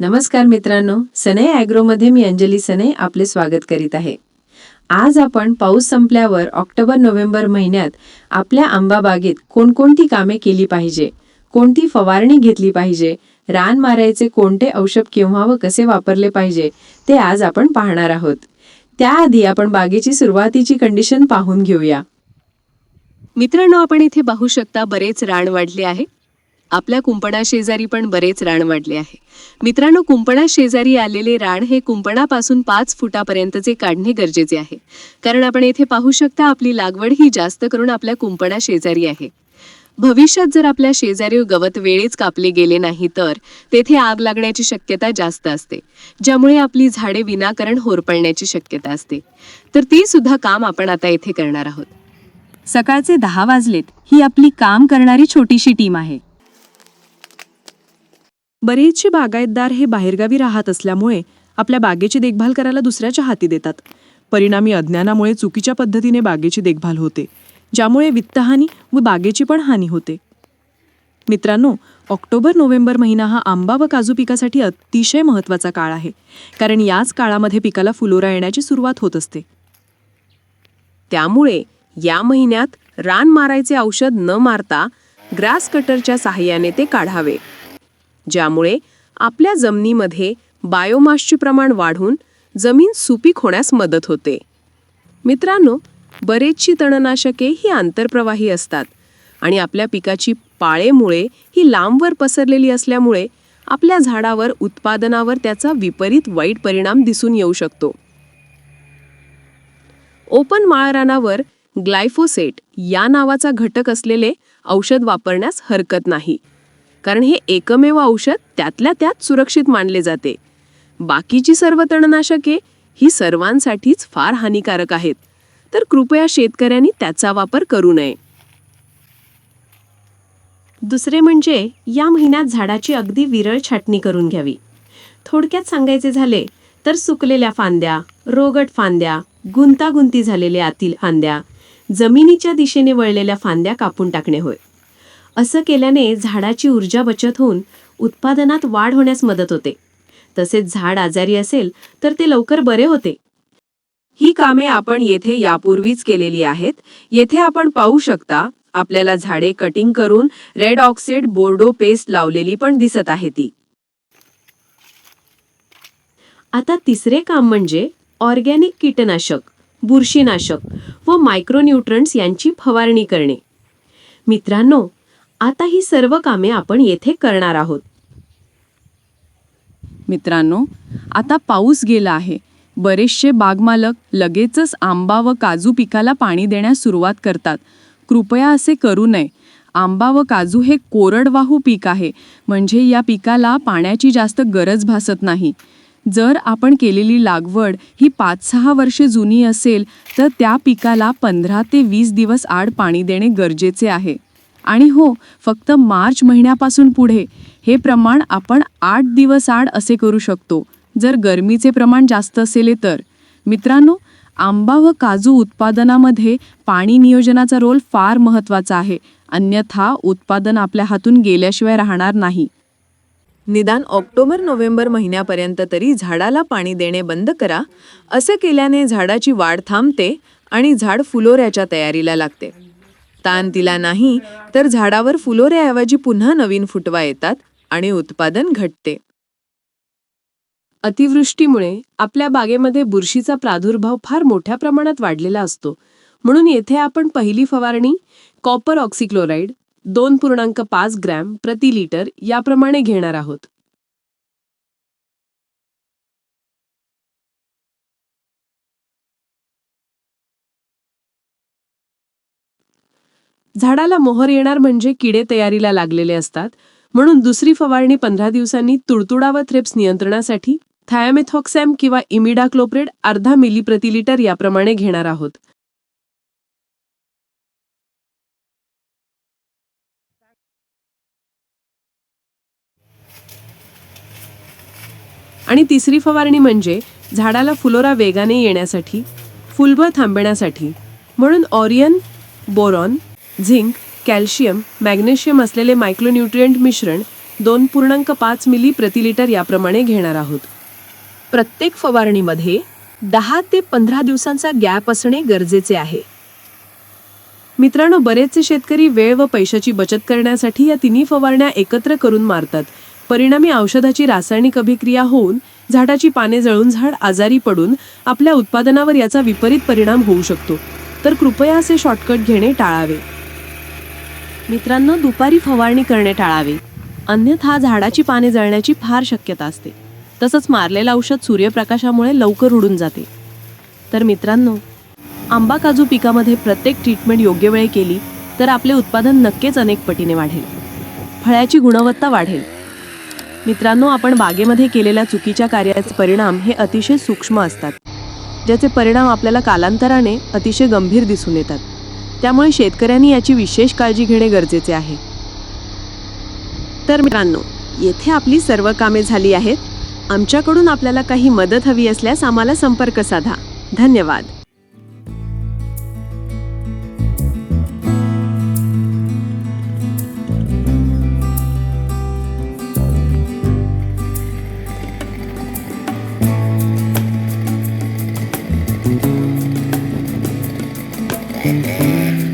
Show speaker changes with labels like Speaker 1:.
Speaker 1: नमस्कार मित्रांनो सनई ॲग्रोमध्ये मी अंजली सनई आपले स्वागत करीत आहे. आज आपण पाऊस संपल्यावर ऑक्टोबर नोव्हेंबर महिन्यात आपल्या आंबा बागेत कोणकोणती कामे केली पाहिजे कोणती फवारणी घेतली पाहिजे रान मारायचे कोणते औषध केव्हा व कसे वापरले पाहिजे ते आज आपण पाहणार आहोत. त्याआधी आपण बागेची सुरुवातीची कंडिशन पाहून घेऊया.
Speaker 2: मित्रांनो आपण इथे पाहू शकता बरेच रान वाढले आहे. आपल्या कुंपणा शेजारी पण बरेच रान वाढले आहे. मित्रांनो कुंपणा शेजारी आलेले रान हे कुंपणापासून पाच फुटापर्यंतचे काढणे गरजेचे आहे. कारण आपण येथे पाहू शकता आपली लागवड ही जास्त करून आपल्या कुंपणा शेजारी आहे. भविष्यात जर आपल्या शेजारी गवत वेळेच कापले गेले नाही तर तेथे आग लागण्याची शक्यता जास्त असते ज्यामुळे आपली झाडे विनाकारण होरपळण्याची शक्यता असते. तर ती सुद्धा काम आपण आता येथे करणार आहोत.
Speaker 3: सकाळचे दहा वाजलेत. ही आपली काम करणारी छोटीशी टीम आहे.
Speaker 4: बरेचसे बागायतदार हे बाहेरगावी राहत असल्यामुळे आपल्या बागेची देखभाल करायला दुसऱ्याच्या हाती देतात. परिणामी अज्ञानामुळे चुकीच्या पद्धतीने बागेची देखभाल होते ज्यामुळे वित्तहानी व बागेची पण हानी होते. मित्रांनो ऑक्टोबर नोव्हेंबर महिना हा आंबा व काजू पिकासाठी अतिशय महत्त्वाचा काळ आहे कारण याच काळामध्ये पिकाला फुलोरा येण्याची सुरुवात होत असते.
Speaker 2: त्यामुळे या महिन्यात रान मारायचे औषध न मारता ग्रास कटरच्या सहाय्याने ते काढावे. ज्यामुळे आपल्या जमिनीमध्ये बायोमासचे प्रमाण वाढून जमीन सुपीक होण्यास मदत होते. मित्रांनो बरेचशी तणनाशके ही आंतरप्रवाही असतात आणि आपल्या पिकाची पाळेमुळे ही लांबवर पसरलेली असल्यामुळे आपल्या झाडावर उत्पादनावर त्याचा विपरीत वाईट परिणाम दिसून येऊ शकतो. ओपन माळरानावर ग्लायफोसेट या नावाचा घटक असलेले औषध वापरण्यास हरकत नाही. कारण हे एकमेव औषध त्यातल्या त्यात सुरक्षित मानले जाते. बाकीची सर्व तणनाशके ही सर्वांसाठीच फार हानिकारक आहेत. तर कृपया शेतकऱ्यांनी त्याचा वापर करू नये.
Speaker 5: दुसरे म्हणजे या महिन्यात झाडाची अगदी विरळ छाटणी करून घ्यावी. थोडक्यात सांगायचे झाले तर सुकलेल्या फांद्या रोगट फांद्या गुंतागुंती झालेल्या आतील फांद्या जमिनीच्या दिशेने वळलेल्या फांद्या कापून टाकणे होय. असं केल्याने झाडाची ऊर्जा बचत होऊन उत्पादनात वाढ होण्यास मदत होते. तसेच झाड आजारी असेल तर ते लवकर बरे होते.
Speaker 1: ही कामे आपण येथे यापूर्वीच केलेली आहेत. येथे आपण पाहू शकता आपल्याला झाडे कटिंग करून रेड ऑक्साईड बोर्डो पेस्ट लावलेली पण दिसत आहे ती.
Speaker 5: आता तिसरे काम म्हणजे ऑर्गॅनिक कीटनाशक बुरशीनाशक व मायक्रोन्यूट्रंट्स यांची फवारणी करणे. मित्रांनो आता ही सर्व कामे आपण येथे करणार आहोत.
Speaker 3: मित्रांनो आता पाऊस गेला आहे. बरेचसे बागमालक लगेचच आंबा व काजू पिकाला पाणी देण्यास सुरुवात करतात. कृपया असे करू नये. आंबा व काजू हे कोरडवाहू पीक आहे म्हणजे या पिकाला पाण्याची जास्त गरज भासत नाही. जर आपण केलेली लागवड ही पाच सहा वर्षे जुनी असेल तर त्या पिकाला पंधरा ते वीस दिवस आड पाणी देणे गरजेचे आहे. आणि हो फक्त मार्च महिन्यापासून पुढे हे प्रमाण आपण आठ दिवस आड असे करू शकतो. जर गरमीचे प्रमाण जास्त असेल तर. मित्रांनो आंबा व काजू उत्पादनामध्ये पाणी नियोजनाचा रोल फार महत्त्वाचा आहे. अन्यथा उत्पादन आपल्या हातून गेल्याशिवाय राहणार नाही.
Speaker 2: निदान ऑक्टोबर नोव्हेंबर महिन्यापर्यंत तरी झाडाला पाणी देणे बंद करा. असे केल्याने झाडाची वाढ थांबते आणि झाड फुलोऱ्याच्या तयारीला लागते. ताण दिला नाही तर झाडावर फुलोऱ्याऐवजी पुन्हा नवीन फुटवा येतात आणि उत्पादन घटते. अतिवृष्टीमुळे आपल्या बागेमध्ये बुरशीचा प्रादुर्भाव फार मोठ्या प्रमाणात वाढलेला असतो. म्हणून येथे आपण पहिली फवारणी कॉपर ऑक्सिक्लोराईड दोन पूर्णांक पाच ग्रॅम प्रति लिटर याप्रमाणे घेणार आहोत. झाडाला मोहर येणार म्हणजे किडे तयारीला लागलेले असतात. म्हणून दुसरी फवारणी पंधरा दिवसांनी तुडतुडा व थ्रेप्स नियंत्रणासाठी थायामेथॉक्सॅम किंवा इमिडाक्लोप्रेड अर्धा मिली प्रति लिटर याप्रमाणे घेणार आहोत. आणि तिसरी फवारणी म्हणजे झाडाला फुलोरा वेगाने येण्यासाठी फुलबळ थांबण्यासाठी म्हणून iron boron zinc calcium magnesium असलेले मायक्रोन्यूट्रियंट मिश्रण
Speaker 4: दोन पूर्णांक पाच मिली प्रति लिटर याप्रमाणे घेणार आहोत. प्रत्येक फवारणीमध्ये दहा ते पंधरा दिवसांचा गॅप असणे गरजेचे आहे. मित्रांनो बरेचसे शेतकरी वेळ व पैशाची बचत करण्यासाठी या तिन्ही फवारण्या एकत्र करून मारतात. परिणामी औषधाची रासायनिक अभिक्रिया होऊन झाडाची पाने जळून झाड आजारी पडून आपल्या उत्पादनावर याचा विपरीत परिणाम होऊ शकतो. तर कृपया असे शॉर्टकट घेणे टाळावे. मित्रांनो दुपारी फवारणी करणे टाळावे. अन्यथा झाडाची पाने जळण्याची फार शक्यता असते. तसंच मारलेलं औषध सूर्यप्रकाशामुळे लवकर उडून जाते. तर मित्रांनो आंबा काजू पिकामध्ये प्रत्येक ट्रीटमेंट योग्य वेळी केली तर आपले उत्पादन नक्कीच अनेक पटीने वाढेल. फळाची गुणवत्ता वाढेल. मित्रांनो आपण बागेमध्ये केलेल्या चुकीच्या कार्याचे परिणाम हे अतिशय सूक्ष्म असतात ज्याचे परिणाम आपल्याला कालांतराने अतिशय गंभीर दिसून येतात. त्यामुळे शेतकऱ्यांनी याची विशेष काळजी घेणे गरजेचे आहे.
Speaker 5: तर मित्रांनो येथे आपली सर्व कामे झाली आहेत. आमच्याकडून आपल्याला काही मदत हवी असल्यास आम्हाला संपर्क साधा. धन्यवाद. Mm-hmm.